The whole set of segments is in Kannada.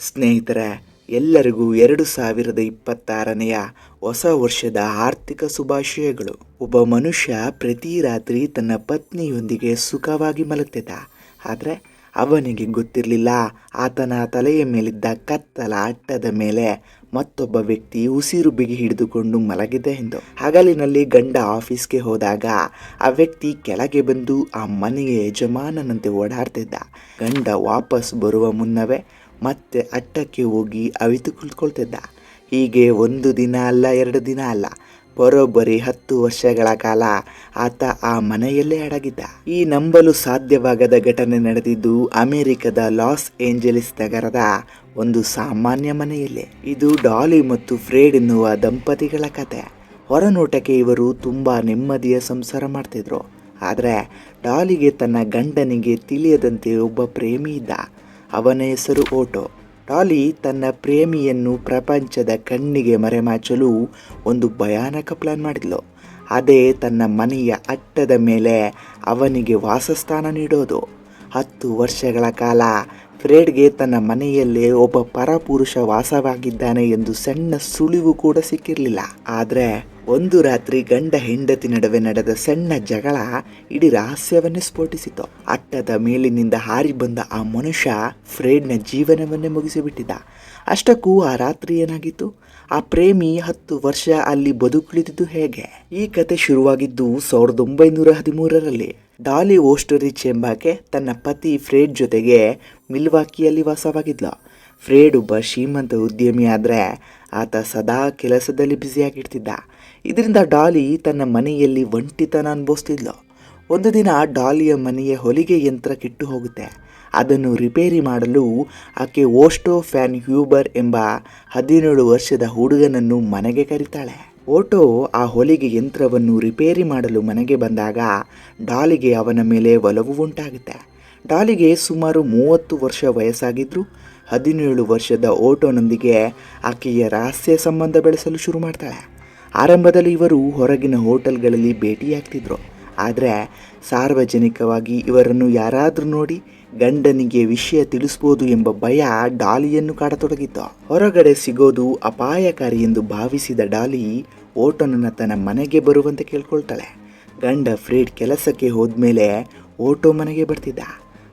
ಸ್ನೇಹಿತರೆ, ಎಲ್ಲರಿಗೂ ಎರಡು ಸಾವಿರದ ಇಪ್ಪತ್ತಾರನೆಯ ಹೊಸ ವರ್ಷದ ಆರ್ಥಿಕ ಶುಭಾಶಯಗಳು. ಒಬ್ಬ ಮನುಷ್ಯ ಪ್ರತಿ ರಾತ್ರಿ ತನ್ನ ಪತ್ನಿಯೊಂದಿಗೆ ಸುಖವಾಗಿ ಮಲಗ್ತಿದ್ದ. ಆದರೆ ಅವನಿಗೆ ಗೊತ್ತಿರಲಿಲ್ಲ, ಆತನ ತಲೆಯ ಮೇಲಿದ್ದ ಕತ್ತಲ ಅಟ್ಟದ ಮೇಲೆ ಮತ್ತೊಬ್ಬ ವ್ಯಕ್ತಿ ಉಸಿರು ಬಿಗಿ ಹಿಡಿದುಕೊಂಡು ಮಲಗಿದೆ ಎಂದು. ಹಗಲಿನಲ್ಲಿ ಗಂಡ ಆಫೀಸ್ಗೆ ಹೋದಾಗ ಆ ವ್ಯಕ್ತಿ ಕೆಳಗೆ ಬಂದು ಆ ಮನೆಯ ಯಜಮಾನನಂತೆ ಓಡಾಡ್ತಿದ್ದ. ಗಂಡ ವಾಪಸ್ ಬರುವ ಮುನ್ನವೇ ಮತ್ತೆ ಅಟ್ಟಕ್ಕೆ ಹೋಗಿ ಅವಿತು ಕುಳಿತುಕೊಳ್ತಿದ್ದ ಹೀಗೆ ಒಂದು ದಿನ ಅಲ್ಲ, ಎರಡು ದಿನ ಅಲ್ಲ. ಬರೋಬ್ಬರಿ ಹತ್ತು ವರ್ಷಗಳ ಕಾಲ ಆತ ಆ ಮನೆಯಲ್ಲೇ ಅಡಗಿದ್ದ. ಈ ನಂಬಲು ಸಾಧ್ಯವಾಗದ ಘಟನೆ ನಡೆದಿದ್ದು ಅಮೆರಿಕದ ಲಾಸ್ ಏಂಜಲೀಸ್ ನಗರದ ಒಂದು ಸಾಮಾನ್ಯ ಮನೆಯಲ್ಲಿ. ಇದು ಡಾಲಿ ಮತ್ತು ಫ್ರೇಡ್ ಎನ್ನುವ ದಂಪತಿಗಳ ಕತೆ. ಹೊರನೋಟಕ್ಕೆ ಇವರು ತುಂಬಾ ನೆಮ್ಮದಿಯ ಸಂಸಾರ ಮಾಡ್ತಿದ್ರು. ಆದರೆ ಡಾಲಿಗೆ ತನ್ನ ಗಂಡನಿಗೆ ತಿಳಿಯದಂತೆ ಒಬ್ಬ ಪ್ರೇಮಿ ಇದ್ದ. ಅವನ ಹೆಸರು ಓಟೋ. ಟಾಲಿ ತನ್ನ ಪ್ರೇಮಿಯನ್ನು ಪ್ರಪಂಚದ ಕಣ್ಣಿಗೆ ಮರೆಮಾಚಲು ಒಂದು ಭಯಾನಕ ಪ್ಲಾನ್ ಮಾಡಿದ್ಲು. ಅದೇ ತನ್ನ ಮನೆಯ ಅಟ್ಟದ ಮೇಲೆ ಅವನಿಗೆ ವಾಸಸ್ಥಾನ ನೀಡೋದು. ಹತ್ತು ವರ್ಷಗಳ ಕಾಲ ಫ್ರೇಡ್ಗೆ ತನ್ನ ಮನೆಯಲ್ಲೇ ಒಬ್ಬ ಪರಪುರುಷ ವಾಸವಾಗಿದ್ದಾನೆ ಎಂದು ಸಣ್ಣ ಸುಳಿವು ಕೂಡ ಸಿಕ್ಕಿರಲಿಲ್ಲ. ಆದರೆ ಒಂದು ರಾತ್ರಿ ಗಂಡ ಹೆಂಡತಿ ನಡುವೆ ನಡೆದ ಸಣ್ಣ ಜಗಳ ಇಡೀ ರಹಸ್ಯವನ್ನೇ ಸ್ಫೋಟಿಸಿತು. ಅಟ್ಟದ ಮೇಲಿನಿಂದ ಹಾರಿ ಬಂದ ಆ ಮನುಷ್ಯ ಫ್ರೇಡ್ನ ಜೀವನವನ್ನೇ ಮುಗಿಸಿಬಿಟ್ಟಿದ್ದ ಅಷ್ಟಕ್ಕೂ ಆ ರಾತ್ರಿ ಏನಾಗಿತ್ತು? ಆ ಪ್ರೇಮಿ ಹತ್ತು ವರ್ಷ ಅಲ್ಲಿ ಬದುಕುಳಿದಿದ್ದು ಹೇಗೆ? ಈ ಕತೆ ಶುರುವಾಗಿದ್ದು ಸಾವಿರದ ಒಂಬೈನೂರ ಹದಿಮೂರರಲ್ಲಿ. ಡಾಲಿ ಓಸ್ಟರಿಚ್ ಎಂಬಾಕೆ ತನ್ನ ಪತಿ ಫ್ರೇಡ್ ಜೊತೆಗೆ ಮಿಲ್ವಾಕಿಯಲ್ಲಿ ವಾಸವಾಗಿದ್ಲು. ಫ್ರೇಡ್ ಒಬ್ಬ ಶ್ರೀಮಂತ ಉದ್ಯಮಿ ಆದರೆ ಆತ ಸದಾ ಕೆಲಸದಲ್ಲಿ ಬ್ಯುಸಿಯಾಗಿರ್ತಿದ್ದ. ಇದರಿಂದ ಡಾಲಿ ತನ್ನ ಮನೆಯಲ್ಲಿ ಒಂಟಿತನ ಅನುಭವಿಸ್ತಿದ್ಲು. ಒಂದು ದಿನ ಡಾಲಿಯ ಮನೆಯ ಹೊಲಿಗೆ ಯಂತ್ರ ಕಿಟ್ಟು ಹೋಗುತ್ತೆ. ಅದನ್ನು ರಿಪೇರಿ ಮಾಡಲು ಆಕೆ ಓಸ್ಟೋ ಫ್ಯಾನ್ ಹ್ಯೂಬರ್ ಎಂಬ ಹದಿನೇಳು ವರ್ಷದ ಹುಡುಗನನ್ನು ಮನೆಗೆ ಕರೀತಾಳೆ. ಓಟೋ ಆ ಹೊಲಿಗೆ ಯಂತ್ರವನ್ನು ರಿಪೇರಿ ಮಾಡಲು ಮನೆಗೆ ಬಂದಾಗ ಡಾಲಿಗೆ ಅವನ ಮೇಲೆ ಒಲವು ಉಂಟಾಗುತ್ತೆ. ಡಾಲಿಗೆ ಸುಮಾರು ಮೂವತ್ತು ವರ್ಷ ವಯಸ್ಸಾಗಿದ್ರು. ಹದಿನೇಳು ವರ್ಷದ ಓಟೋನೊಂದಿಗೆ ಆಕೆಯ ರಹಸ್ಯ ಸಂಬಂಧ ಬೆಳೆಸಲು ಶುರು ಮಾಡ್ತಾಳೆ. ಆರಂಭದಲ್ಲಿ ಇವರು ಹೊರಗಿನ ಹೋಟೆಲ್ಗಳಲ್ಲಿ ಭೇಟಿಯಾಗ್ತಿದ್ರು. ಆದರೆ ಸಾರ್ವಜನಿಕವಾಗಿ ಇವರನ್ನು ಯಾರಾದರೂ ನೋಡಿ ಗಂಡನಿಗೆ ವಿಷಯ ತಿಳಿಸ್ಬೋದು ಎಂಬ ಭಯ ಡಾಲಿಯನ್ನು ಕಾಡತೊಡಗಿತ್ತು. ಹೊರಗಡೆ ಸಿಗೋದು ಅಪಾಯಕಾರಿ ಎಂದು ಭಾವಿಸಿದ ಡಾಲಿ ಓಟೋನನ್ನ ತನ್ನ ಮನೆಗೆ ಬರುವಂತೆ ಕೇಳ್ಕೊಳ್ತಾಳೆ. ಗಂಡ ಫ್ರೀಡ್ ಕೆಲಸಕ್ಕೆ ಹೋದ್ಮೇಲೆ ಓಟೋ ಮನೆಗೆ ಬರ್ತಿದ್ದ.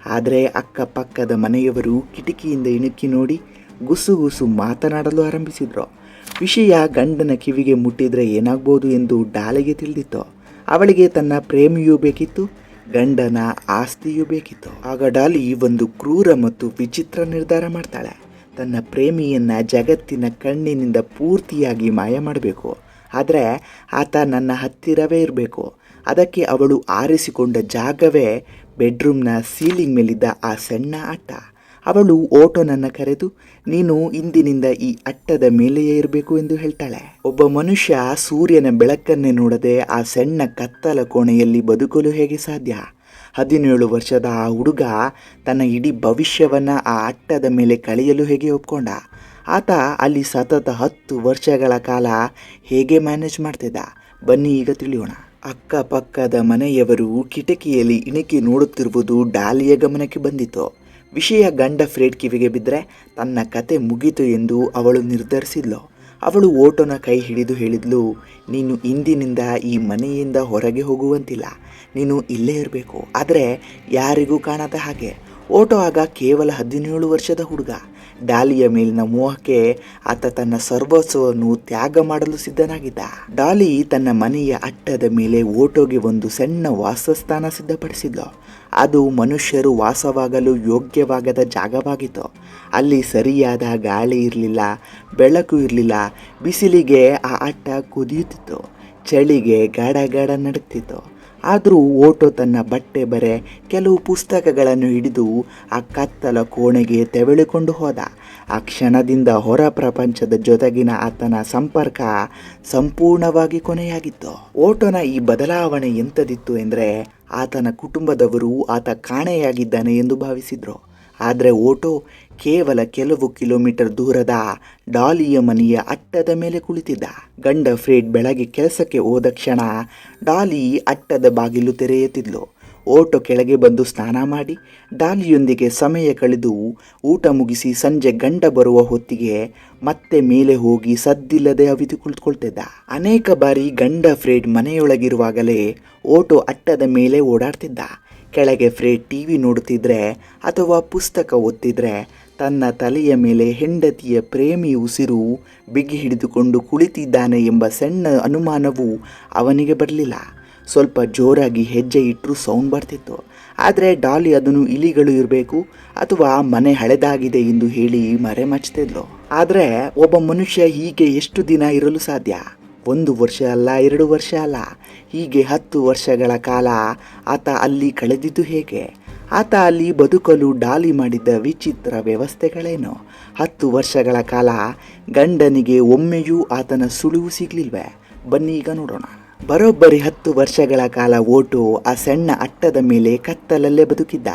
ಆದರೆ ಅಕ್ಕಪಕ್ಕದ ಮನೆಯವರು ಕಿಟಕಿಯಿಂದ ಇಣುಕಿ ನೋಡಿ ಗುಸುಗುಸು ಮಾತನಾಡಲು ಆರಂಭಿಸಿದ್ರು. ವಿಷಯ ಗಂಡನ ಕಿವಿಗೆ ಮುಟ್ಟಿದರೆ ಏನಾಗ್ಬೋದು ಎಂದು ಡಾಲೆಗೆ ತಿಳಿದಿತ್ತು. ಅವಳಿಗೆ ತನ್ನ ಪ್ರೇಮಿಯೂ ಬೇಕಿತ್ತು, ಗಂಡನ ಆಸ್ತಿಯೂ ಬೇಕಿತ್ತು. ಆಗ ಡಾಲಿ ಒಂದು ಕ್ರೂರ ಮತ್ತು ವಿಚಿತ್ರ ನಿರ್ಧಾರ ಮಾಡ್ತಾಳೆ. ತನ್ನ ಪ್ರೇಮಿಯನ್ನ ಜಗತ್ತಿನ ಕಣ್ಣಿನಿಂದ ಪೂರ್ತಿಯಾಗಿ ಮಾಯ ಮಾಡಬೇಕು. ಆದರೆ ಆತ ನನ್ನ ಹತ್ತಿರವೇ ಇರಬೇಕು. ಅದಕ್ಕೆ ಅವಳು ಆರಿಸಿಕೊಂಡ ಜಾಗವೇ ಬೆಡ್ರೂಮ್ನ ಸೀಲಿಂಗ್ ಮೇಲಿದ್ದ ಆ ಸಣ್ಣ ಅಟ್ಟ. ಅವಳು ಓಟೋನನ್ನು ಕರೆದು, ನೀನು ಇಂದಿನಿಂದ ಈ ಅಟ್ಟದ ಮೇಲೆಯೇ ಇರಬೇಕು ಎಂದು ಹೇಳ್ತಾಳೆ. ಒಬ್ಬ ಮನುಷ್ಯ ಸೂರ್ಯನ ಬೆಳಕನ್ನೇ ನೋಡದೆ ಆ ಸಣ್ಣ ಕತ್ತಲ ಕೋಣೆಯಲ್ಲಿ ಬದುಕಲು ಹೇಗೆ ಸಾಧ್ಯ? ಹದಿನೇಳು ವರ್ಷದ ಆ ಹುಡುಗ ತನ್ನ ಇಡೀ ಭವಿಷ್ಯವನ್ನು ಆ ಅಟ್ಟದ ಮೇಲೆ ಕಳೆಯಲು ಹೇಗೆ ಒಪ್ಕೊಂಡ? ಆತ ಅಲ್ಲಿ ಸತತ ಹತ್ತು ವರ್ಷಗಳ ಕಾಲ ಹೇಗೆ ಮ್ಯಾನೇಜ್ ಮಾಡ್ತಿದ್ದ? ಬನ್ನಿ ಈಗ ತಿಳಿಯೋಣ. ಅಕ್ಕಪಕ್ಕದ ಮನೆಯವರು ಕಿಟಕಿಯಲ್ಲಿ ಇಣಕಿ ನೋಡುತ್ತಿರುವುದು ಡಾಲಿಯ ಗಮನಕ್ಕೆ ಬಂದಿತು. ವಿಷಯ ಗಂಡ ಫ್ರೇಡ್ ಕಿವಿಗೆ ಬಿದ್ದರೆ ತನ್ನ ಕತೆ ಮುಗೀತು ಎಂದು ಅವಳು ನಿರ್ಧರಿಸಿದ್ಲು. ಅವಳು ಓಟೋನ ಕೈ ಹಿಡಿದು ಹೇಳಿದ್ಲು, ನೀನು ಇಂದಿನಿಂದ ಈ ಮನೆಯಿಂದ ಹೊರಗೆ ಹೋಗುವಂತಿಲ್ಲ. ನೀನು ಇಲ್ಲೇ ಇರಬೇಕು. ಆದರೆ ಯಾರಿಗೂ ಕಾಣದ ಹಾಗೆ. ಓಟೋ ಆಗ ಕೇವಲ ಹದಿನೇಳು ವರ್ಷದ ಹುಡುಗ. ಡಾಲಿಯ ಮೇಲಿನ ಮೋಹಕ್ಕೆ ಆತ ತನ್ನ ಸರ್ವಸ್ವವನ್ನು ತ್ಯಾಗ ಮಾಡಲು ಸಿದ್ಧನಾಗಿದ್ದ. ಡಾಲಿ ತನ್ನ ಮನೆಯ ಅಟ್ಟದ ಮೇಲೆ ಓಟೋಗೆ ಒಂದು ಸಣ್ಣ ವಾಸಸ್ಥಾನ ಸಿದ್ಧಪಡಿಸಿದ್ಲು. ಅದು ಮನುಷ್ಯರು ವಾಸವಾಗಲು ಯೋಗ್ಯವಾಗದ ಜಾಗವಾಗಿತ್ತು. ಅಲ್ಲಿ ಸರಿಯಾದ ಗಾಳಿ ಇರಲಿಲ್ಲ, ಬೆಳಕು ಇರಲಿಲ್ಲ, ಬಿಸಿಲಿಗೆ ಆ ಅಟ್ಟ ಕುದಿಯುತ್ತಿತ್ತು. ಚಳಿಗೆ ಗಡಗಡ ನಡುತ್ತಿತ್ತು. ಆದರೂ ಓಟೋ ತನ್ನ ಬಟ್ಟೆ ಬರೆ ಕೆಲವು ಪುಸ್ತಕಗಳನ್ನು ಹಿಡಿದು ಆ ಕತ್ತಲ ಕೋಣೆಗೆ ತೆವಳಿಕೊಂಡು ಹೋದ. ಆ ಕ್ಷಣದಿಂದ ಹೊರ ಪ್ರಪಂಚದ ಜೊತೆಗಿನ ಆತನ ಸಂಪರ್ಕ ಸಂಪೂರ್ಣವಾಗಿ ಕೊನೆಯಾಗಿತ್ತು. ಓಟೋನ ಈ ಬದಲಾವಣೆ ಎಂಥದಿತ್ತು ಎಂದರೆ ಆತನ ಕುಟುಂಬದವರು ಆತ ಕಾಣೆಯಾಗಿದ್ದಾನೆ ಎಂದು ಭಾವಿಸಿದ್ರು. ಆದರೆ ಓಟೋ ಕೇವಲ ಕೆಲವು ಕಿಲೋಮೀಟರ್ ದೂರದ ಡಾಲಿಯ ಮನೆಯ ಅಟ್ಟದ ಮೇಲೆ ಕುಳಿತಿದ್ದ. ಗಂಡ ಫ್ರೇಡ್ ಬೆಳಗ್ಗೆ ಕೆಲಸಕ್ಕೆ ಹೋದ ಕ್ಷಣ ಡಾಲಿ ಅಟ್ಟದ ಬಾಗಿಲು ತೆರೆಯುತ್ತಿದ್ಲು. ಓಟೋ ಕೆಳಗೆ ಬಂದು ಸ್ನಾನ ಮಾಡಿ, ಡಾಲಿಯೊಂದಿಗೆ ಸಮಯ ಕಳೆದು ಊಟ ಮುಗಿಸಿ ಸಂಜೆ ಗಂಡ ಬರುವ ಹೊತ್ತಿಗೆ ಮತ್ತೆ ಮೇಲೆ ಹೋಗಿ ಸದ್ದಿಲ್ಲದೆ ಅವಿತು ಕುಳಿತುಕೊಳ್ತಿದ್ದ. ಅನೇಕ ಬಾರಿ ಗಂಡ ಫ್ರೇಡ್ ಮನೆಯೊಳಗಿರುವಾಗಲೇ ಓಟೋ ಅಟ್ಟದ ಮೇಲೆ ಓಡಾಡ್ತಿದ್ದ. ಕೆಳಗೆ ಫ್ರೀ ಟಿ ವಿ ನೋಡುತ್ತಿದ್ರೆ ಅಥವಾ ಪುಸ್ತಕ ಓದ್ತಿದ್ರೆ ತನ್ನ ತಲೆಯ ಮೇಲೆ ಹೆಂಡತಿಯ ಪ್ರೇಮಿ ಉಸಿರು ಬಿಗಿ ಹಿಡಿದುಕೊಂಡು ಕುಳಿತಿದ್ದಾನೆ ಎಂಬ ಸಣ್ಣ ಅನುಮಾನವು ಅವನಿಗೆ ಬರಲಿಲ್ಲ. ಸ್ವಲ್ಪ ಜೋರಾಗಿ ಹೆಜ್ಜೆ ಇಟ್ಟರೂ ಸೌಂಡ್ ಬರ್ತಿತ್ತು. ಆದರೆ ಡಾಲಿ ಅದನ್ನು ಇಲಿಗಳು ಇರಬೇಕು ಅಥವಾ ಮನೆ ಹಳೆದಾಗಿದೆ ಎಂದು ಹೇಳಿ ಮರೆ ಮಚ್ತಿದ್ಲು ಆದರೆ ಒಬ್ಬ ಮನುಷ್ಯ ಹೀಗೆ ಎಷ್ಟು ದಿನ ಇರಲು ಸಾಧ್ಯ? ಒಂದು ವರ್ಷ ಅಲ್ಲ, ಎರಡು ವರ್ಷ ಅಲ್ಲ, ಹೀಗೆ ಹತ್ತು ವರ್ಷಗಳ ಕಾಲ ಆತ ಅಲ್ಲಿ ಕಳೆದಿದ್ದು ಹೇಗೆ? ಆತ ಅಲ್ಲಿ ಬದುಕಲು ಡಾಲಿ ಮಾಡಿದ್ದ ವಿಚಿತ್ರ ವ್ಯವಸ್ಥೆಗಳೇನು? ಹತ್ತು ವರ್ಷಗಳ ಕಾಲ ಗಂಡನಿಗೆ ಒಮ್ಮೆಯೂ ಆತನ ಸುಳಿವು ಸಿಗಲಿಲ್ವೇ? ಬನ್ನಿ ಈಗ ನೋಡೋಣ. ಬರೋಬ್ಬರಿ ಹತ್ತು ವರ್ಷಗಳ ಕಾಲ ಓಟು ಆ ಸಣ್ಣ ಅಟ್ಟದ ಮೇಲೆ ಕತ್ತಲಲ್ಲೇ ಬದುಕಿದ್ದ.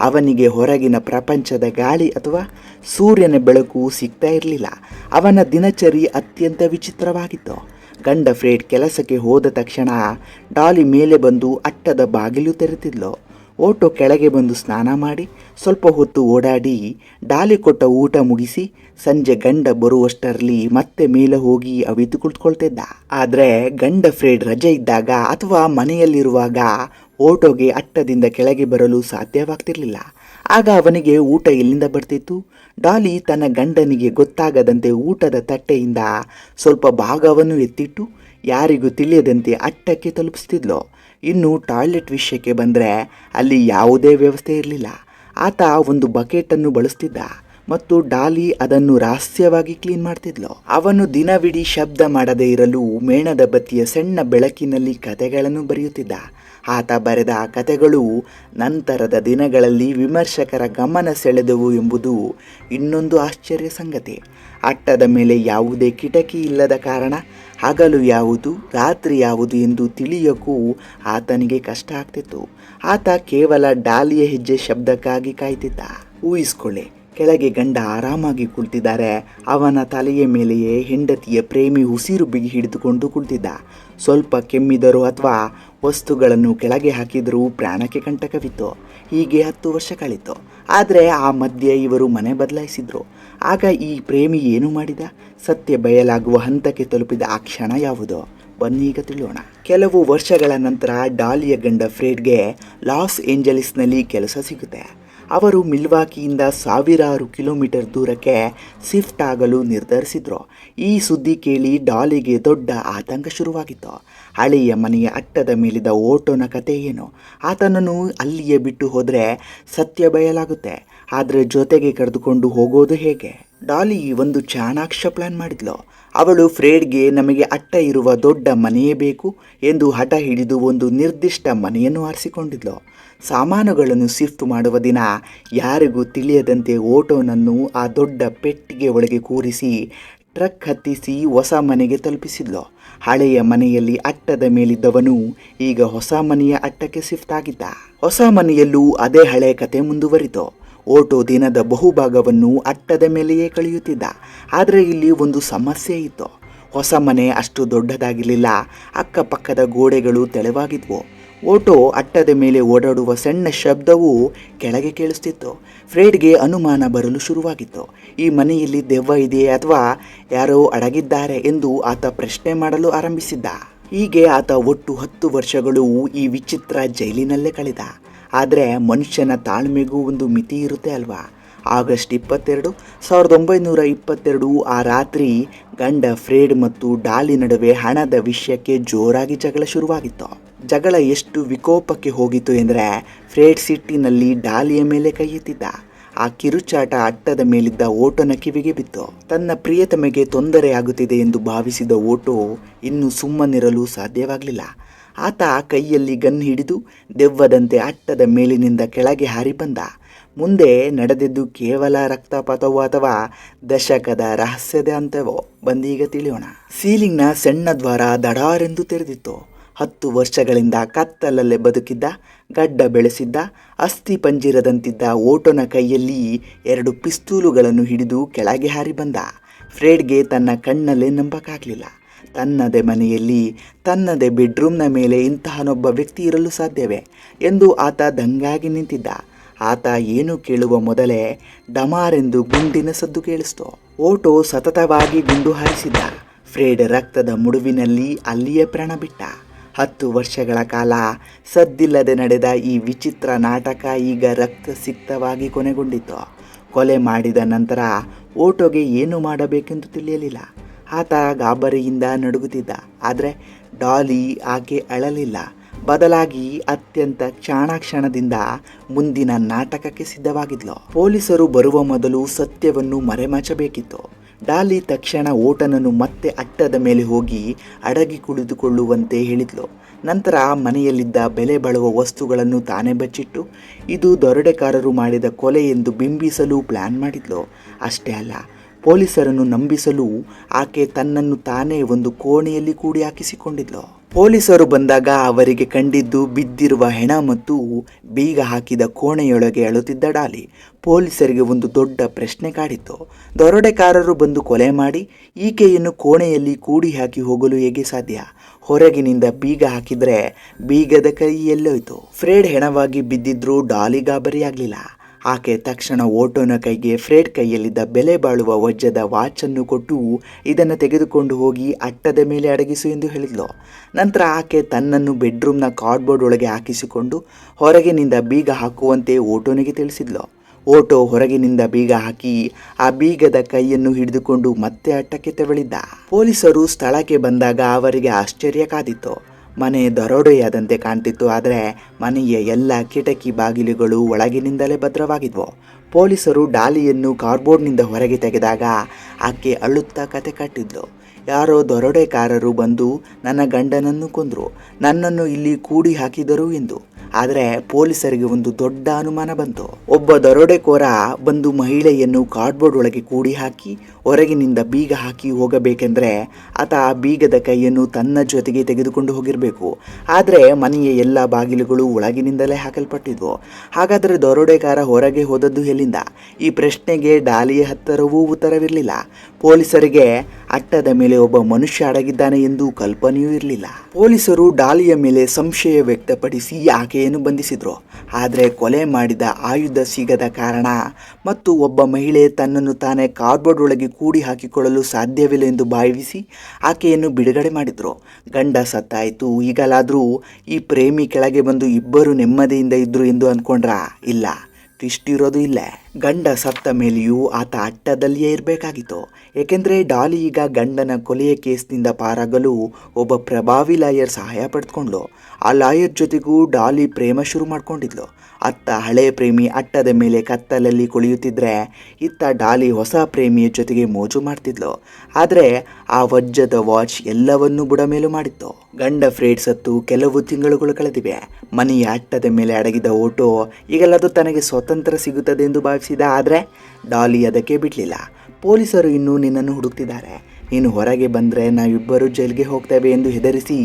ಅವನಿಗೆ ಹೊರಗಿನ ಪ್ರಪಂಚದ ಗಾಳಿ ಅಥವಾ ಸೂರ್ಯನ ಬೆಳಕು ಸಿಗ್ತಾ ಇರಲಿಲ್ಲ. ಅವನ ದಿನಚರಿ ಅತ್ಯಂತ ವಿಚಿತ್ರವಾಗಿತ್ತು. ಗಂಡ ಫ್ರೇಡ್ ಕೆಲಸಕ್ಕೆ ಹೋದ ತಕ್ಷಣ ಡಾಲಿ ಮೇಲೆ ಬಂದು ಅಟ್ಟದ ಬಾಗಿಲು ತೆರೆತಿದ್ಲು. ಓಟೋ ಕೆಳಗೆ ಬಂದು ಸ್ನಾನ ಮಾಡಿ ಸ್ವಲ್ಪ ಹೊತ್ತು ಓಡಾಡಿ ಡಾಲಿ ಕೊಟ್ಟ ಊಟ ಮುಗಿಸಿ ಸಂಜೆ ಗಂಡ ಬರುವಷ್ಟರಲ್ಲಿ ಮತ್ತೆ ಮೇಲೆ ಹೋಗಿ ಅವಿತು ಕುಳಿತುಕೊಳ್ತಿದ್ದ. ಆದರೆ ಗಂಡ ಫ್ರೇಡ್ ರಜೆ ಇದ್ದಾಗ ಅಥವಾ ಮನೆಯಲ್ಲಿರುವಾಗ ಓಟೋಗೆ ಅಟ್ಟದಿಂದ ಕೆಳಗೆ ಬರಲು ಸಾಧ್ಯವಾಗ್ತಿರ್ಲಿಲ್ಲ. ಆಗ ಅವನಿಗೆ ಊಟ ಎಲ್ಲಿಂದ ಬರ್ತಿತ್ತು. ಡಾಲಿ ತನ್ನ ಗಂಡನಿಗೆ ಗೊತ್ತಾಗದಂತೆ ಊಟದ ತಟ್ಟೆಯಿಂದ ಸ್ವಲ್ಪ ಭಾಗವನ್ನು ಎತ್ತಿಟ್ಟು ಯಾರಿಗೂ ತಿಳಿಯದಂತೆ ಅಟ್ಟಕ್ಕೆ ತಲುಪಿಸ್ತಿದ್ಲು. ಇನ್ನು ಟಾಯ್ಲೆಟ್ ವಿಷಯಕ್ಕೆ ಬಂದರೆ ಅಲ್ಲಿ ಯಾವುದೇ ವ್ಯವಸ್ಥೆ ಇರಲಿಲ್ಲ. ಆತ ಒಂದು ಬಕೆಟನ್ನು ಬಳಸ್ತಿದ್ದ ಮತ್ತು ಡಾಲಿ ಅದನ್ನು ರಹಸ್ಯವಾಗಿ ಕ್ಲೀನ್ ಮಾಡ್ತಿದ್ಲು. ಅವನು ದಿನವಿಡೀ ಶಬ್ದ ಮಾಡದೇ ಇರಲು ಮೇಣದ ಬತ್ತಿಯ ಸಣ್ಣ ಬೆಳಕಿನಲ್ಲಿ ಕತೆಗಳನ್ನು ಬರೆಯುತ್ತಿದ್ದ. ಆತ ಬರೆದ ಆ ಕಥೆಗಳು ನಂತರದ ದಿನಗಳಲ್ಲಿ ವಿಮರ್ಶಕರ ಗಮನ ಸೆಳೆದವು ಎಂಬುದು ಇನ್ನೊಂದು ಆಶ್ಚರ್ಯ ಸಂಗತಿ. ಅಟ್ಟದ ಮೇಲೆ ಯಾವುದೇ ಕಿಟಕಿ ಇಲ್ಲದ ಕಾರಣ ಹಗಲು ಯಾವುದು, ರಾತ್ರಿ ಯಾವುದು ಎಂದು ತಿಳಿಯೋಕ್ಕೂ ಆತನಿಗೆ ಕಷ್ಟ ಆಗ್ತಿತ್ತು. ಆತ ಕೇವಲ ಡಾಲಿಯ ಹೆಜ್ಜೆ ಶಬ್ದಕ್ಕಾಗಿ ಕಾಯ್ತಿದ್ದ. ಊಹಿಸ್ಕೊಳ್ಳಿ, ಕೆಳಗೆ ಗಂಡ ಆರಾಮಾಗಿ ಕುಳಿತಿದ್ದಾರೆ. ಅವನ ತಲೆಯ ಮೇಲೆಯೇ ಹೆಂಡತಿಯ ಪ್ರೇಮಿ ಉಸಿರು ಬಿಗಿ ಹಿಡಿದುಕೊಂಡು ಕುಳಿತಿದ್ದ. ಸ್ವಲ್ಪ ಕೆಮ್ಮಿದರು ಅಥವಾ ವಸ್ತುಗಳನ್ನು ಕೆಳಗೆ ಹಾಕಿದರೂ ಪ್ರಾಣಕ್ಕೆ ಕಂಟಕವಿತ್ತು. ಹೀಗೆ ಹತ್ತು ವರ್ಷ ಕಳೀತು. ಆದರೆ ಆ ಮಧ್ಯೆ ಇವರು ಮನೆ ಬದಲಾಯಿಸಿದ್ರು. ಆಗ ಈ ಪ್ರೇಮಿ ಏನು ಮಾಡಿದ? ಸತ್ಯ ಬಯಲಾಗುವ ಹಂತಕ್ಕೆ ತಲುಪಿದ ಆ ಕ್ಷಣ ಯಾವುದು? ಈಗ ತಿಳಿಯೋಣ. ಕೆಲವು ವರ್ಷಗಳ ನಂತರ ಡಾಲಿಯ ಗಂಡ ಫ್ರೇಡ್ಗೆ ಲಾಸ್ ಏಂಜಲೀಸ್ನಲ್ಲಿ ಕೆಲಸ ಸಿಗುತ್ತೆ. ಅವರು ಮಿಲ್ವಾಕಿಯಿಂದ ಸಾವಿರಾರು ಕಿಲೋಮೀಟರ್ ದೂರಕ್ಕೆ ಶಿಫ್ಟ್ ಆಗಲು ನಿರ್ಧರಿಸಿದ್ರು. ಈ ಸುದ್ದಿ ಕೇಳಿ ಡಾಲಿಗೆ ದೊಡ್ಡ ಆತಂಕ ಶುರುವಾಗಿತ್ತು. ಹಳೆಯ ಮನೆಯ ಅಟ್ಟದ ಮೇಲಿದ್ದ ಓಟೋನ ಕತೆ ಏನು? ಆತನನ್ನು ಅಲ್ಲಿಯೇ ಬಿಟ್ಟು ಹೋದರೆ ಸತ್ಯ ಬಯಲಾಗುತ್ತೆ. ಆದರೆ ಜೊತೆಗೆ ಕರೆದುಕೊಂಡು ಹೋಗೋದು ಹೇಗೆ? ಡಾಲಿ ಒಂದು ಚಾಣಾಕ್ಷ ಪ್ಲಾನ್ ಮಾಡಿದ್ಲು. ಅವಳು ಫ್ರೇಡ್ಗೆ ನಮಗೆ ಅಟ್ಟ ಇರುವ ದೊಡ್ಡ ಮನೆಯೇ ಬೇಕು ಎಂದು ಹಠ ಹಿಡಿದು ಒಂದು ನಿರ್ದಿಷ್ಟ ಮನೆಯನ್ನು ಆರಿಸಿಕೊಂಡಿದ್ಲು. ಸಾಮಾನುಗಳನ್ನು ಶಿಫ್ಟ್ ಮಾಡುವ ದಿನ ಯಾರಿಗೂ ತಿಳಿಯದಂತೆ ಓಟೋನನ್ನು ಆ ದೊಡ್ಡ ಪೆಟ್ಟಿಗೆ ಒಳಗೆ ಕೂರಿಸಿ ಟ್ರಕ್ ಹತ್ತಿಸಿ ಹೊಸ ಮನೆಗೆ ತಲುಪಿಸಿದ್ಲು. ಹಳೆಯ ಮನೆಯಲ್ಲಿ ಅಟ್ಟದ ಮೇಲಿದ್ದವನು ಈಗ ಹೊಸ ಮನೆಯ ಅಟ್ಟಕ್ಕೆ ಶಿಫ್ಟ್ ಆಗಿದ್ದ. ಹೊಸ ಮನೆಯಲ್ಲೂ ಅದೇ ಹಳೆ ಕತೆ ಮುಂದುವರಿತು ಓಟೋ ದಿನದ ಬಹುಭಾಗವನ್ನು ಅಟ್ಟದ ಮೇಲೆಯೇ ಕಳೆಯುತ್ತಿದ್ದ. ಆದರೆ ಇಲ್ಲಿ ಒಂದು ಸಮಸ್ಯೆ ಇತ್ತು. ಹೊಸ ಮನೆ ಅಷ್ಟು ದೊಡ್ಡದಾಗಿರಲಿಲ್ಲ. ಅಕ್ಕಪಕ್ಕದ ಗೋಡೆಗಳು ತೆಳವಾಗಿದ್ವು. ಓಟೋ ಅಟ್ಟದ ಮೇಲೆ ಓಡಾಡುವ ಸಣ್ಣ ಶಬ್ದವು ಕೆಳಗೆ ಕೇಳಿಸ್ತಿತ್ತು. ಫ್ರೇಡ್ಗೆ ಅನುಮಾನ ಬರಲು ಶುರುವಾಗಿತ್ತು. ಈ ಮನೆಯಲ್ಲಿ ದೆವ್ವ ಇದೆಯೇ ಅಥವಾ ಯಾರೋ ಅಡಗಿದ್ದಾರೆ ಎಂದು ಆತ ಪ್ರಶ್ನೆ ಮಾಡಲು ಆರಂಭಿಸಿದ್ದ. ಹೀಗೆ ಆತ ಒಟ್ಟು ಹತ್ತು ವರ್ಷಗಳು ಈ ವಿಚಿತ್ರ ಜೈಲಿನಲ್ಲೇ ಕಳೆದ. ಆದರೆ ಮನುಷ್ಯನ ತಾಳ್ಮೆಗೂ ಒಂದು ಮಿತಿ ಇರುತ್ತೆ ಅಲ್ವಾ? ಆಗಸ್ಟ್ ಇಪ್ಪತ್ತೆರಡು, ಸಾವಿರದ ಒಂಬೈನೂರ ಇಪ್ಪತ್ತೆರಡು ಆ ರಾತ್ರಿ ಗಂಡ ಫ್ರೇಡ್ ಮತ್ತು ಡಾಲಿ ನಡುವೆ ಹಣದ ವಿಷಯಕ್ಕೆ ಜೋರಾಗಿ ಜಗಳ ಶುರುವಾಗಿತ್ತು. ಜಗಳ ಎಷ್ಟು ವಿಕೋಪಕ್ಕೆ ಹೋಗಿತ್ತು ಎಂದರೆ ಫ್ರೇಡ್ ಸಿಟ್ಟಿನಲ್ಲಿ ಡಾಲಿಯ ಮೇಲೆ ಕೈ ಎತ್ತಿದ್ದ. ಆ ಕಿರುಚಾಟ ಅಟ್ಟದ ಮೇಲಿದ್ದ ಓಟೋನ ಕಿವಿಗೆ ಬಿತ್ತು. ತನ್ನ ಪ್ರಿಯತಮೆಗೆ ತೊಂದರೆ ಆಗುತ್ತಿದೆ ಎಂದು ಭಾವಿಸಿದ ಓಟೋ ಇನ್ನು ಸುಮ್ಮನಿರಲು ಸಾಧ್ಯವಾಗಲಿಲ್ಲ. ಆತ ಕೈಯಲ್ಲಿ ಗನ್ ಹಿಡಿದು ದೆವ್ವದಂತೆ ಅಟ್ಟದ ಮೇಲಿನಿಂದ ಕೆಳಗೆ ಹಾರಿ ಬಂದ. ಮುಂದೆ ನಡೆದಿದ್ದು ಕೇವಲ ರಕ್ತಪಾತವೋ ಅಥವಾ ದಶಕದ ರಹಸ್ಯದ ಅಂತವೋ ಬಂದೀಗ ತಿಳಿಯೋಣ. ಸೀಲಿಂಗ್ನ ಸಣ್ಣ ದ್ವಾರ ದಡಾರೆಂದು ತೆರೆದಿತ್ತು. ಹತ್ತು ವರ್ಷಗಳಿಂದ ಕತ್ತಲಲ್ಲೇ ಬದುಕಿದ್ದ, ಗಡ್ಡ ಬೆಳೆಸಿದ್ದ, ಅಸ್ಥಿ ಪಂಜಿರದಂತಿದ್ದ ಓಟೋನ ಕೈಯಲ್ಲಿ ಎರಡು ಪಿಸ್ತೂಲುಗಳನ್ನು ಹಿಡಿದು ಕೆಳಗೆ ಹಾರಿ ಬಂದ. ಫ್ರೇಡ್ಗೆ ತನ್ನ ಕಣ್ಣಲ್ಲೇ ನಂಬಕ್ಕಾಗಲಿಲ್ಲ ತನ್ನದೇ ಮನೆಯಲ್ಲಿ, ತನ್ನದೇ ಬೆಡ್ರೂಮ್ನ ಮೇಲೆ ಇಂತಹನೊಬ್ಬ ವ್ಯಕ್ತಿ ಇರಲು ಸಾಧ್ಯವೇ ಎಂದು ಆತ ದಂಗಾಗಿ ನಿಂತಿದ್ದ. ಆತ ಏನು ಕೇಳುವ ಮೊದಲೇ ಡಮಾರೆಂದು ಗುಂಡಿನ ಸದ್ದು ಕೇಳಿಸ್ತು. ಓಟೋ ಸತತವಾಗಿ ಗುಂಡು ಹಾರಿಸಿದ್ದ. ಫ್ರೇಡ್ ರಕ್ತದ ಮುಡುವಿನಲ್ಲಿ ಅಲ್ಲಿಯೇ ಪ್ರಾಣ ಬಿಟ್ಟ. ಹತ್ತು ವರ್ಷಗಳ ಕಾಲ ಸದ್ದಿಲ್ಲದೆ ನಡೆದ ಈ ವಿಚಿತ್ರ ನಾಟಕ ಈಗ ರಕ್ತ ಸಿಕ್ತವಾಗಿ ಕೊನೆಗೊಂಡಿತು. ಕೊಲೆ ಮಾಡಿದ ನಂತರ ಓಟೋಗೆ ಏನು ಮಾಡಬೇಕೆಂದು ತಿಳಿಯಲಿಲ್ಲ. ಆತ ಗಾಬರಿಯಿಂದ ನಡುಗುತ್ತಿದ್ದ. ಆದರೆ ಡಾಲಿ ಆಕೆ ಅಳಲಿಲ್ಲ. ಬದಲಾಗಿ ಅತ್ಯಂತ ಕ್ಷಣದಿಂದ ಮುಂದಿನ ನಾಟಕಕ್ಕೆ ಸಿದ್ಧವಾಗಿದ್ಲು. ಪೊಲೀಸರು ಬರುವ ಮೊದಲು ಸತ್ಯವನ್ನು ಮರೆಮಾಚಬೇಕಿತ್ತು. ಡಾಲಿ ತಕ್ಷಣ ಓಟನನ್ನು ಮತ್ತೆ ಅಟ್ಟದ ಮೇಲೆ ಹೋಗಿ ಅಡಗಿ ಕುಳಿತುಕೊಳ್ಳುವಂತೆ ಹೇಳಿದ್ಲು. ನಂತರ ಮನೆಯಲ್ಲಿದ್ದ ಬೆಲೆ ಬಾಳುವ ವಸ್ತುಗಳನ್ನು ತಾನೇ ಬಚ್ಚಿಟ್ಟು, ಇದು ದರೋಡೆಕಾರರು ಮಾಡಿದ ಕೊಲೆ ಎಂದು ಬಿಂಬಿಸಲು ಪ್ಲ್ಯಾನ್ ಮಾಡಿದ್ಲು. ಅಷ್ಟೇ ಅಲ್ಲ ಪೊಲೀಸರನ್ನು ನಂಬಿಸಲು ಆಕೆ ತನ್ನನ್ನು ತಾನೇ ಒಂದು ಕೋಣೆಯಲ್ಲಿ ಕೂಡಿ ಹಾಕಿಸಿಕೊಂಡಿದ್ಲು. ಪೊಲೀಸರು ಬಂದಾಗ ಅವರಿಗೆ ಕಂಡಿದ್ದು ಬಿದ್ದಿರುವ ಹೆಣ ಮತ್ತು ಬೀಗ ಹಾಕಿದ ಕೋಣೆಯೊಳಗೆ ಅಳುತ್ತಿದ್ದ ಡಾಲಿ. ಪೊಲೀಸರಿಗೆ ಒಂದು ದೊಡ್ಡ ಪ್ರಶ್ನೆ ಕಾಡಿತ್ತು. ದರೋಡೆಕಾರರು ಬಂದು ಕೊಲೆ ಮಾಡಿ ಈಕೆಯನ್ನು ಕೋಣೆಯಲ್ಲಿ ಕೂಡಿ ಹಾಕಿ ಹೋಗಲು ಹೇಗೆ ಸಾಧ್ಯ? ಹೊರಗಿನಿಂದ ಬೀಗ ಹಾಕಿದ್ರೆ ಬೀಗದ ಕೈ ಎಲ್ಲೋಯ್ತು. ಫ್ರೇಡ್ ಹೆಣವಾಗಿ ಬಿದ್ದಿದ್ರೂ ಡಾಲಿ ಗಾಬರಿಯಾಗಲಿಲ್ಲ. ಆಕೆ ತಕ್ಷಣ ಓಟೋನ ಕೈಗೆ, ಫ್ರೇಡ್ ಕೈಯಲ್ಲಿದ್ದ ಬೆಲೆ ಬಾಳುವ ವಜ್ಜದ ವಾಚನ್ನು ಕೊಟ್ಟು ಇದನ್ನು ತೆಗೆದುಕೊಂಡು ಹೋಗಿ ಅಟ್ಟದ ಮೇಲೆ ಅಡಗಿಸು ಎಂದು ಹೇಳಿದ್ಲು. ನಂತರ ಆಕೆ ತನ್ನನ್ನು ಬೆಡ್ರೂಮ್ನ ಕಾರ್ಡ್ಬೋರ್ಡ್ ಒಳಗೆ ಹಾಕಿಸಿಕೊಂಡು ಹೊರಗಿನಿಂದ ಬೀಗ ಹಾಕುವಂತೆ ಓಟೋನಿಗೆ ತಿಳಿಸಿದ್ಲು. ಓಟೋ ಹೊರಗಿನಿಂದ ಬೀಗ ಹಾಕಿ ಆ ಬೀಗದ ಕೈಯನ್ನು ಹಿಡಿದುಕೊಂಡು ಮತ್ತೆ ಅಟ್ಟಕ್ಕೆ ತೆವಳಿದ್ದ. ಪೊಲೀಸರು ಸ್ಥಳಕ್ಕೆ ಬಂದಾಗ ಅವರಿಗೆ ಆಶ್ಚರ್ಯ ಕಾದಿತ್ತು. ಮನೆ ದರೋಡೆಯಾದಂತೆ ಕಾಣ್ತಿತ್ತು, ಆದರೆ ಮನೆಯ ಎಲ್ಲ ಕಿಟಕಿ ಬಾಗಿಲುಗಳು ಒಳಗಿನಿಂದಲೇ ಭದ್ರವಾಗಿದ್ವು. ಪೊಲೀಸರು ಡಾಲಿಯನ್ನು ಕಾರ್ಬೋರ್ಡ್ನಿಂದ ಹೊರಗೆ ತೆಗೆದಾಗ ಆಕೆ ಅಳುತ್ತಾ ಕತೆ ಕಟ್ಟಿದ್ಲು. ಯಾರೋ ದರೋಡೆಕಾರರು ಬಂದು ನನ್ನ ಗಂಡನನ್ನು ಕೊಂದರು. ನನ್ನನ್ನು ಇಲ್ಲಿ ಕೂಡಿ ಹಾಕಿದರು ಎಂದು. ಆದರೆ ಪೊಲೀಸರಿಗೆ ಒಂದು ದೊಡ್ಡ ಅನುಮಾನ ಬಂತು. ಒಬ್ಬ ದರೋಡೆಕೋರ ಬಂದು ಮಹಿಳೆಯನ್ನು ಕಾರ್ಡ್ಬೋರ್ಡ್ ಒಳಗೆ ಕೂಡಿ ಹಾಕಿ ಹೊರಗಿನಿಂದ ಬೀಗ ಹಾಕಿ ಹೋಗಬೇಕೆಂದರೆ ಆತ ಆ ಬೀಗದ ಕೈಯನ್ನು ತನ್ನ ಜೊತೆಗೆ ತೆಗೆದುಕೊಂಡು ಹೋಗಿರಬೇಕು. ಆದರೆ ಮನೆಯ ಎಲ್ಲ ಬಾಗಿಲುಗಳು ಒಳಗಿನಿಂದಲೇ ಹಾಕಲ್ಪಟ್ಟಿದ್ವು. ಹಾಗಾದರೆ ದರೋಡೆಕಾರ ಹೊರಗೆ ಹೋದದ್ದು ಎಲ್ಲಿಂದ? ಈ ಪ್ರಶ್ನೆಗೆ ಡಾಲಿಯ ಹತ್ತಿರವೂ ಉತ್ತರವಿರಲಿಲ್ಲ. ಪೊಲೀಸರಿಗೆ ಅಟ್ಟದ ಮೇಲೆ ಒಬ್ಬ ಮನುಷ್ಯ ಅಡಗಿದ್ದಾನೆ ಎಂದು ಕಲ್ಪನೆಯೂ ಇರಲಿಲ್ಲ. ಪೊಲೀಸರು ಡಾಲಿಯ ಮೇಲೆ ಸಂಶಯ ವ್ಯಕ್ತಪಡಿಸಿ ಆಕೆಯನ್ನು ಬಂಧಿಸಿದರು. ಆದರೆ ಕೊಲೆ ಮಾಡಿದ ಆಯುಧ ಸಿಗದ ಕಾರಣ ಮತ್ತು ಒಬ್ಬ ಮಹಿಳೆ ತನ್ನನ್ನು ತಾನೇ ಕಾರ್ಡ್ಬೋರ್ಡ್ ಒಳಗೆ ಕೂಡಿ ಹಾಕಿಕೊಳ್ಳಲು ಸಾಧ್ಯವಿಲ್ಲ ಎಂದು ಭಾವಿಸಿ ಆಕೆಯನ್ನು ಬಿಡುಗಡೆ ಮಾಡಿದರು. ಗಂಡ ಸತ್ತಾಯಿತು. ಈಗಲಾದರೂ ಈ ಪ್ರೇಮಿ ಕೆಳಗೆ ಬಂದು ಇಬ್ಬರು ನೆಮ್ಮದಿಯಿಂದ ಇದ್ದರು ಎಂದು ಅಂದ್ಕೊಂಡ್ರ ಇಲ್ಲ. ಇಷ್ಟಿರೋದು ಇಲ್ಲೇ. ಗಂಡ ಸತ್ತ ಮೇಲೆಯೂ ಆತ ಅಟ್ಟದಲ್ಲಿಯೇ ಇರಬೇಕಾಗಿತ್ತು. ಏಕೆಂದರೆ ಡಾಲಿ ಈಗ ಗಂಡನ ಕೊಲೆಯ ಕೇಸ್ನಿಂದ ಪಾರಾಗಲು ಒಬ್ಬ ಪ್ರಭಾವಿ ಲಾಯರ್ ಸಹಾಯ ಪಡೆದುಕೊಂಡ್ಲು. ಆ ಲಾಯರ್ ಜೊತೆಗೂ ಡಾಲಿ ಪ್ರೇಮ ಶುರು ಮಾಡಿಕೊಂಡಿದ್ಲು. ಅತ್ತ ಹಳೆ ಪ್ರೇಮಿ ಅಟ್ಟದ ಮೇಲೆ ಕತ್ತಲಲ್ಲಿ ಕುಳಿಯುತ್ತಿದ್ರೆ ಇತ್ತ ಡಾಲಿ ಹೊಸ ಪ್ರೇಮಿಯ ಜೊತೆಗೆ ಮೋಜು ಮಾಡ್ತಿದ್ಲು. ಆದರೆ ಆ ವಜ್ರದ ವಾಚ್ ಎಲ್ಲವನ್ನೂ ಬುಡಮೇಲು ಮಾಡಿತ್ತು. ಗಂಡ ಫ್ರೇಡ್ ಸತ್ತು ಕೆಲವು ತಿಂಗಳುಗಳು ಕಳೆದಿವೆ. ಮನೆಯ ಅಟ್ಟದ ಮೇಲೆ ಅಡಗಿದ ಓಟೋ ಈಗಲ್ಲದು ತನಗೆ ಸ್ವತಂತ್ರ ಸಿಗುತ್ತದೆ ಎಂದು ಭಾವಿಸಿದ ಆದರೆ ಡಾಲಿ ಅದಕ್ಕೆ ಬಿಡಲಿಲ್ಲ. ಪೊಲೀಸರು ಇನ್ನೂ ನಿನ್ನನ್ನು ಹುಡುಕ್ತಿದ್ದಾರೆ. ನೀನು ಹೊರಗೆ ಬಂದರೆ ನಾವಿಬ್ಬರು ಜೈಲಿಗೆ ಹೋಗ್ತೇವೆ ಎಂದು ಹೆದರಿಸಿ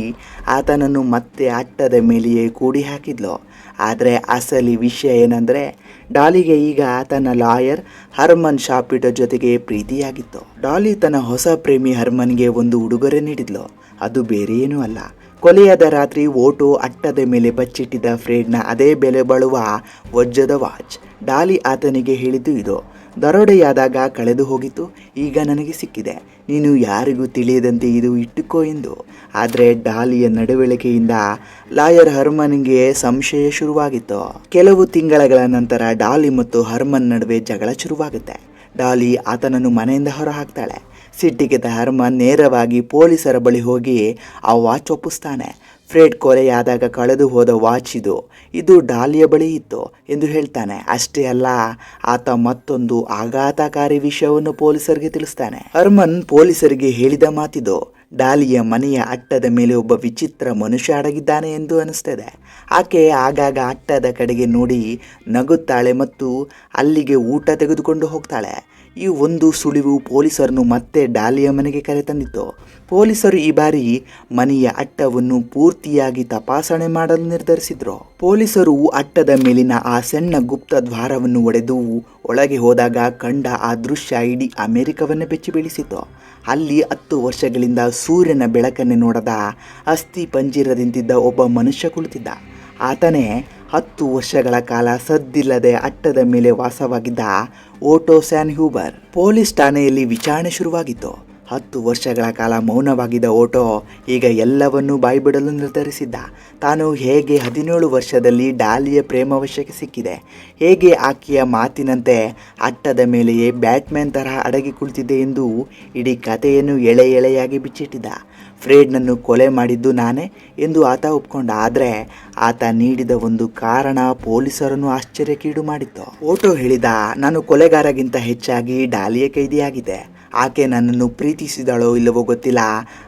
ಆತನನ್ನು ಮತ್ತೆ ಅಟ್ಟದ ಮೇಲೆಯೇ ಕೂಡಿ ಹಾಕಿದ್ಲು. ಆದರೆ ಅಸಲಿ ವಿಷಯ ಏನಂದರೆ ಡಾಲಿಗೆ ಈಗ ತನ್ನ ಲಾಯರ್ ಹರ್ಮನ್ ಶಾಪಿಟ ಜೊತೆಗೆ ಪ್ರೀತಿಯಾಗಿತ್ತು. ಡಾಲಿ ತನ್ನ ಹೊಸ ಪ್ರೇಮಿ ಹರ್ಮನ್ಗೆ ಒಂದು ಉಡುಗೊರೆ ನೀಡಿದ್ಲು. ಅದು ಬೇರೆ ಏನೂ ಅಲ್ಲ. ಕೊಲೆಯಾದ ರಾತ್ರಿ ಓಟು ಅಟ್ಟದ ಮೇಲೆ ಬಚ್ಚಿಟ್ಟಿದ್ದ ಫ್ರೇಡ್ನ ಅದೇ ಬೆಲೆ ಬಾಳುವ ವಜ್ರದ ವಾಚ್. ಡಾಲಿ ಆತನಿಗೆ ಹೇಳಿದ್ದು ಇದು. ದರೋಡೆಯಾದಾಗ ಕಳೆದು ಹೋಗಿತ್ತು. ಈಗ ನನಗೆ ಸಿಕ್ಕಿದೆ. ನೀನು ಯಾರಿಗೂ ತಿಳಿಯದಂತೆ ಇದು ಇಟ್ಟುಕೋ ಎಂದು. ಆದರೆ ಡಾಲಿಯ ನಡವಳಿಕೆಯಿಂದ ಲಾಯರ್ ಹರ್ಮನ್ಗೆ ಸಂಶಯ ಶುರುವಾಗಿತ್ತು. ಕೆಲವು ತಿಂಗಳ ನಂತರ ಡಾಲಿ ಮತ್ತು ಹರ್ಮನ್ ನಡುವೆ ಜಗಳ ಶುರುವಾಗುತ್ತೆ. ಡಾಲಿ ಆತನನ್ನು ಮನೆಯಿಂದ ಹೊರ ಹಾಕ್ತಾಳೆ ಸಿಟ್ಟಿಗೆದ ಹರ್ಮನ್ ನೇರವಾಗಿ ಪೊಲೀಸರ ಬಳಿ ಹೋಗಿ ಆ ವಾಚ್ ಒಪ್ಪಿಸ್ತಾನೆ. ಫ್ರೇಡ್ ಕೊಲೆಯಾದಾಗ ಕಳೆದು ಹೋದ ವಾಚ್ ಇದು. ಇದು ಡಾಲಿಯ ಬಳಿ ಇತ್ತು ಎಂದು ಹೇಳ್ತಾನೆ. ಅಷ್ಟೇ ಅಲ್ಲ, ಆತ ಮತ್ತೊಂದು ಆಘಾತಕಾರಿ ವಿಷಯವನ್ನು ಪೊಲೀಸರಿಗೆ ತಿಳಿಸ್ತಾನೆ. ಹರ್ಮನ್ ಪೊಲೀಸರಿಗೆ ಹೇಳಿದ ಮಾತಿದು, ಡಾಲಿಯ ಮನೆಯ ಅಟ್ಟದ ಮೇಲೆ ಒಬ್ಬ ವಿಚಿತ್ರ ಮನುಷ್ಯ ಅಡಗಿದ್ದಾನೆ ಎಂದು ಅನಿಸ್ತದೆ. ಆಕೆ ಆಗಾಗ ಅಟ್ಟದ ಕಡೆಗೆ ನೋಡಿ ನಗುತ್ತಾಳೆ ಮತ್ತು ಅಲ್ಲಿಗೆ ಊಟ ತೆಗೆದುಕೊಂಡು ಹೋಗ್ತಾಳೆ. ಈ ಒಂದು ಸುಳಿವು ಪೊಲೀಸರನ್ನು ಮತ್ತೆ ಡಾಲಿಯ ಮನೆಗೆ ಕರೆತಂದಿತ್ತು. ಪೊಲೀಸರು ಈ ಬಾರಿ ಮನೆಯ ಅಟ್ಟವನ್ನು ಪೂರ್ತಿಯಾಗಿ ತಪಾಸಣೆ ಮಾಡಲು ನಿರ್ಧರಿಸಿದ್ರು. ಪೊಲೀಸರು ಅಟ್ಟದ ಮೇಲಿನ ಆ ಸಣ್ಣ ಗುಪ್ತ ದ್ವಾರವನ್ನು ಒಡೆದು ಒಳಗೆ ಹೋದಾಗ ಕಂಡ ಆ ದೃಶ್ಯ ಇಡೀ ಅಮೆರಿಕವನ್ನು ಬೆಚ್ಚಿ ಬೀಳಿಸಿತು ಅಲ್ಲಿ ಹತ್ತು ವರ್ಷಗಳಿಂದ ಸೂರ್ಯನ ಬೆಳಕನ್ನೇ ನೋಡದ ಅಸ್ಥಿ ಪಂಜಿರದಿಂತಿದ್ದ ಒಬ್ಬ ಮನುಷ್ಯ ಕುಳಿತಿದ್ದ. ಆತನೇ ಹತ್ತು ವರ್ಷಗಳ ಕಾಲ ಸದ್ದಿಲ್ಲದೆ ಅಟ್ಟದ ಮೇಲೆ ವಾಸವಾಗಿದ್ದ ಓಟೋ ಸ್ಯಾನ್ ಹ್ಯೂಬರ್ ಪೊಲೀಸ್ ಠಾಣೆಯಲ್ಲಿ ವಿಚಾರಣೆ ಶುರುವಾಗಿತ್ತು. ಹತ್ತು ವರ್ಷಗಳ ಕಾಲ ಮೌನವಾಗಿದ್ದ ಓಟೋ ಈಗ ಎಲ್ಲವನ್ನೂ ಬಾಯ್ಬಿಡಲು ನಿರ್ಧರಿಸಿದ್ದ. ತಾನು ಹೇಗೆ ಹದಿನೇಳು ವರ್ಷದಲ್ಲಿ ಡಾಲಿಯ ಪ್ರೇಮವಶಕ್ಕೆ ಸಿಕ್ಕಿದೆ? ಹೇಗೆ ಆಕೆಯ ಮಾತಿನಂತೆ ಅಟ್ಟದ ಮೇಲೆಯೇ ಬ್ಯಾಟ್ಮ್ಯಾನ್ ತರಹ ಅಡಗಿ ಕುಳಿತಿದೆ ಎಂದು ಇಡೀ ಕಥೆಯನ್ನು ಎಳೆ ಎಳೆಯಾಗಿ ಬಿಚ್ಚಿಟ್ಟಿದ್ದ. ಫ್ರೇಡ್ನನ್ನು ಕೊಲೆ ಮಾಡಿದ್ದು ನಾನೇ ಎಂದು ಆತ ಒಪ್ಕೊಂಡ. ಆದರೆ ಆತ ನೀಡಿದ ಒಂದು ಕಾರಣ ಪೊಲೀಸರನ್ನು ಆಶ್ಚರ್ಯಕ್ಕೀಡು ಮಾಡಿತ್ತು. ಓಟೋ ಹೇಳಿದ, ನಾನು ಕೊಲೆಗಾರಗಿಂತ ಹೆಚ್ಚಾಗಿ ಡಾಲಿಯ ಕೈದಿಯಾಗಿದೆ. ಆಕೆ ನನ್ನನ್ನು ಪ್ರೀತಿಸಿದಳೋ ಇಲ್ಲವೋ ಗೊತ್ತಿಲ್ಲ.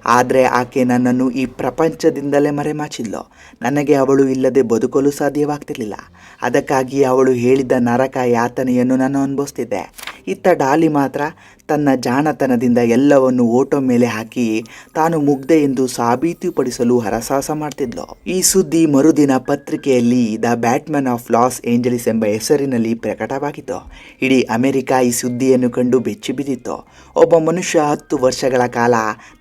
ಆದರೆ ಆಕೆ ನನ್ನನ್ನು ಈ ಪ್ರಪಂಚದಿಂದಲೇ ಮರೆಮಾಚಿದ್ಲು. ನನಗೆ ಅವಳು ಇಲ್ಲದೆ ಬದುಕಲು ಸಾಧ್ಯವಾಗ್ತಿರ್ಲಿಲ್ಲ. ಅದಕ್ಕಾಗಿ ಅವಳು ಹೇಳಿದ ನರಕ ಯಾತನೆಯನ್ನು ನಾನು ಅನುಭವಿಸ್ತಿದ್ದೆ. ಇತ್ತ ಡಾಲಿ ಮಾತ್ರ ತನ್ನ ಜಾಣತನದಿಂದ ಎಲ್ಲವನ್ನು ಓಟೋ ಮೇಲೆ ಹಾಕಿ ತಾನು ಮುಗ್ಧೆ ಎಂದು ಸಾಬೀತುಪಡಿಸಲು ಹರಸಾಹಸ ಮಾಡ್ತಿದ್ಲು. ಈ ಸುದ್ದಿ ಮರುದಿನ ಪತ್ರಿಕೆಯಲ್ಲಿ the Batman of Los Angeles ಎಂಬ ಹೆಸರಿನಲ್ಲಿ ಪ್ರಕಟವಾಗಿತ್ತು. ಇಡೀ ಅಮೆರಿಕ ಈ ಸುದ್ದಿಯನ್ನು ಕಂಡು ಬೆಚ್ಚಿ ಬಿದ್ದಿತ್ತು. ಒಬ್ಬ ಮನುಷ್ಯ ಹತ್ತು ವರ್ಷಗಳ ಕಾಲ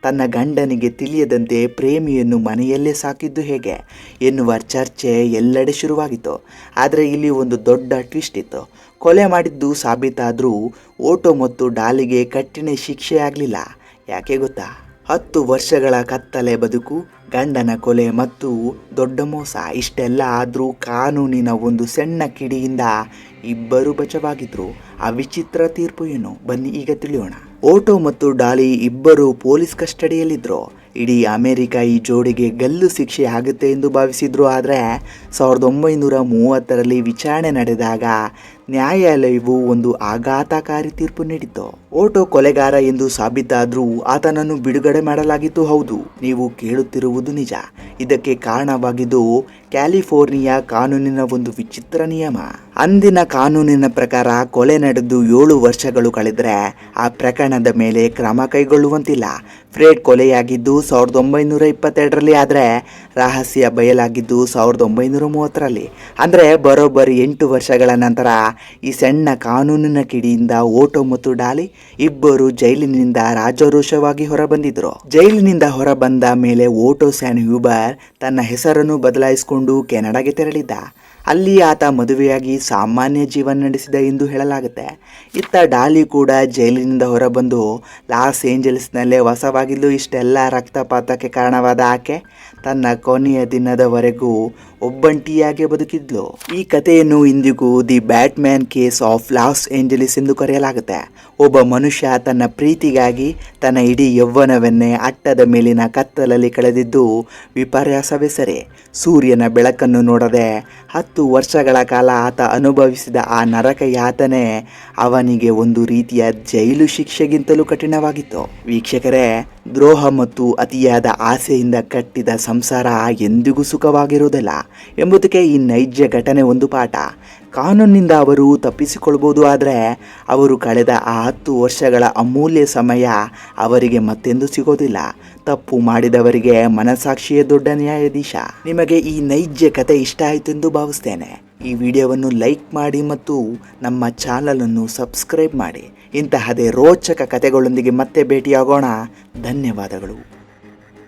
ತನ್ನ ಗಂಡನಿಗೆ ತಿಳಿಯದಂತೆ ಪ್ರೇಮಿಯನ್ನು ಮನೆಯಲ್ಲೇ ಸಾಕಿದ್ದು ಹೇಗೆ ಎನ್ನುವ ಚರ್ಚೆ ಎಲ್ಲೆಡೆ ಶುರುವಾಗಿತ್ತು. ಆದರೆ ಇಲ್ಲಿ ಒಂದು ದೊಡ್ಡ ಟ್ವಿಸ್ಟ್ ಇತ್ತು. ಕೊಲೆ ಮಾಡಿದ್ದು ಸಾಬೀತಾದರೂ ಓಟೋ ಮತ್ತು ಡಾಲಿಗೆ ಕಠಿಣ ಶಿಕ್ಷೆ ಆಗಲಿಲ್ಲ. ಯಾಕೆ ಗೊತ್ತಾ? ಹತ್ತು ವರ್ಷಗಳ ಕತ್ತಲೆ ಬದುಕು, ಗಂಡನ ಕೊಲೆ ಮತ್ತು ದೊಡ್ಡ ಮೋಸ ಇಷ್ಟೆಲ್ಲ ಆದರೂ ಕಾನೂನಿನ ಒಂದು ಸಣ್ಣ ಕಿಡಿಯಿಂದ ಇಬ್ಬರು ಬಚವಾಗಿದ್ರು. ಆ ವಿಚಿತ್ರ ತೀರ್ಪು ಏನು? ಬನ್ನಿ ಈಗ ತಿಳಿಯೋಣ. ಓಟೋ ಮತ್ತು ಡಾಲಿ ಇಬ್ಬರು ಪೊಲೀಸ್ ಕಸ್ಟಡಿಯಲ್ಲಿದ್ದರು ಇಡೀ ಅಮೆರಿಕ ಈ ಜೋಡಿಗೆ ಗಲ್ಲು ಶಿಕ್ಷೆ ಆಗುತ್ತೆ ಎಂದು ಭಾವಿಸಿದ್ರು. ಆದರೆ ಸಾವಿರದ ಒಂಬೈನೂರ ಮೂವತ್ತರಲ್ಲಿ ವಿಚಾರಣೆ ನಡೆದಾಗ ನ್ಯಾಯಾಲಯವು ಒಂದು ಆಘಾತಕಾರಿ ತೀರ್ಪು ನೀಡಿತು ಓಟೋ ಕೊಲೆಗಾರ ಎಂದು ಸಾಬೀತಾದರೂ ಆತನನ್ನು ಬಿಡುಗಡೆ ಮಾಡಲಾಗಿತ್ತು ಹೌದು. ನೀವು ಕೇಳುತ್ತಿರುವುದು ನಿಜ. ಇದಕ್ಕೆ ಕಾರಣವಾಗಿದ್ದು ಕ್ಯಾಲಿಫೋರ್ನಿಯಾ ಕಾನೂನಿನ ಒಂದು ವಿಚಿತ್ರ ನಿಯಮ. ಅಂದಿನ ಕಾನೂನಿನ ಪ್ರಕಾರ ಕೊಲೆ ನಡೆದು ಏಳು ವರ್ಷಗಳು ಕಳೆದರೆ ಆ ಪ್ರಕರಣದ ಮೇಲೆ ಕ್ರಮ ಕೈಗೊಳ್ಳುವಂತಿಲ್ಲ. ಫ್ರೇಡ್ ಕೊಲೆಯಾಗಿದ್ದು ಸಾವಿರದ ಒಂಬೈನೂರ ಇಪ್ಪತ್ತೆರಡರಲ್ಲಿ ಆದರೆ ರಹಸ್ಯ ಬಯಲಾಗಿದ್ದು ಸಾವಿರದ ಒಂಬೈನೂರ ಮೂವತ್ತರಲ್ಲಿ. ಅಂದರೆ ಬರೋಬ್ಬರಿ ಎಂಟು ವರ್ಷಗಳ ನಂತರ ಈ ಸಣ್ಣ ಕಾನೂನಿನ ಕಿಡಿಯಿಂದ ಓಟೋ ಮತ್ತು ಡಾಲಿ ಇಬ್ಬರು ಜೈಲಿನಿಂದ ರಾಜರೋಷವಾಗಿ ಹೊರಬಂದಿದ್ರು. ಜೈಲಿನಿಂದ ಹೊರಬಂದ ಮೇಲೆ ಓಟೋ ಸ್ಯಾನ್ ಹ್ಯೂಬರ್ ತನ್ನ ಹೆಸರನ್ನು ಬದಲಾಯಿಸಿಕೊಂಡು ಕೆನಡಾಗೆ ತೆರಳಿದ್ದ. ಅಲ್ಲಿ ಆತ ಮದುವೆಯಾಗಿ ಸಾಮಾನ್ಯ ಜೀವನ ನಡೆಸಿದ ಎಂದು ಹೇಳಲಾಗುತ್ತೆ. ಇತ್ತ ಡಾಲಿ ಕೂಡ ಜೈಲಿನಿಂದ ಹೊರಬಂದು ಲಾಸ್ ಏಂಜಲ್ಸ್ನಲ್ಲೇ ವಾಸವಾಗಿದ್ದು ಇಷ್ಟೆಲ್ಲ ರಕ್ತಪಾತಕ್ಕೆ ಕಾರಣವಾದ ಆಕೆ ತನ್ನ ಕೊನೆಯ ದಿನದವರೆಗೂ ಒಬ್ಬಂಟಿಯಾಗಿ ಬದುಕಿದ್ಲು. ಈ ಕಥೆಯನ್ನು ಇಂದಿಗೂ the Batman case of Los Angeles ಎಂದು ಕರೆಯಲಾಗುತ್ತೆ. ಒಬ್ಬ ಮನುಷ್ಯ ತನ್ನ ಪ್ರೀತಿಗಾಗಿ ತನ್ನ ಇಡೀ ಯೌವನವನ್ನೇ ಅಟ್ಟದ ಮೇಲಿನ ಕತ್ತಲಲ್ಲಿ ಕಳೆದಿದ್ದು ವಿಪರ್ಯಾಸವೇ ಸರಿ. ಸೂರ್ಯನ ಬೆಳಕನ್ನು ನೋಡದೆ ಹತ್ತು ವರ್ಷಗಳ ಕಾಲ ಆತ ಅನುಭವಿಸಿದ ಆ ನರಕ ಯಾತನೆ ಅವನಿಗೆ ಒಂದು ರೀತಿಯ ಜೈಲು ಶಿಕ್ಷೆಗಿಂತಲೂ ಕಠಿಣವಾಗಿತ್ತು. ವೀಕ್ಷಕರೇ, ದ್ರೋಹ ಮತ್ತು ಅತಿಯಾದ ಆಸೆಯಿಂದ ಕಟ್ಟಿದ ಸಂಸಾರ ಎಂದಿಗೂ ಸುಖವಾಗಿರುವುದಿಲ್ಲ ಎಂಬುದಕ್ಕೆ ಈ ನೈಜ ಘಟನೆ ಒಂದು ಪಾಠ. ಕಾನೂನಿನಿಂದ ಅವರು ತಪ್ಪಿಸಿಕೊಳ್ಬೋದು ಆದರೆ ಅವರು ಕಳೆದ ಆ ಹತ್ತು ವರ್ಷಗಳ ಅಮೂಲ್ಯ ಸಮಯ ಅವರಿಗೆ ಮತ್ತೆಂದು ಸಿಗೋದಿಲ್ಲ. ತಪ್ಪು ಮಾಡಿದವರಿಗೆ ಮನಸಾಕ್ಷಿಯೇ ದೊಡ್ಡ ನ್ಯಾಯಾಧೀಶ. ನಿಮಗೆ ಈ ನೈಜ ಕತೆ ಇಷ್ಟ ಆಯಿತು ಎಂದು ಭಾವಿಸ್ತೇನೆ. ಈ ವಿಡಿಯೋವನ್ನು ಲೈಕ್ ಮಾಡಿ ಮತ್ತು ನಮ್ಮ ಚಾನಲನ್ನು ಸಬ್ಸ್ಕ್ರೈಬ್ ಮಾಡಿ. ಇಂತಹದೇ ರೋಚಕ ಕತೆಗಳೊಂದಿಗೆ ಮತ್ತೆ ಭೇಟಿಯಾಗೋಣ. ಧನ್ಯವಾದಗಳು.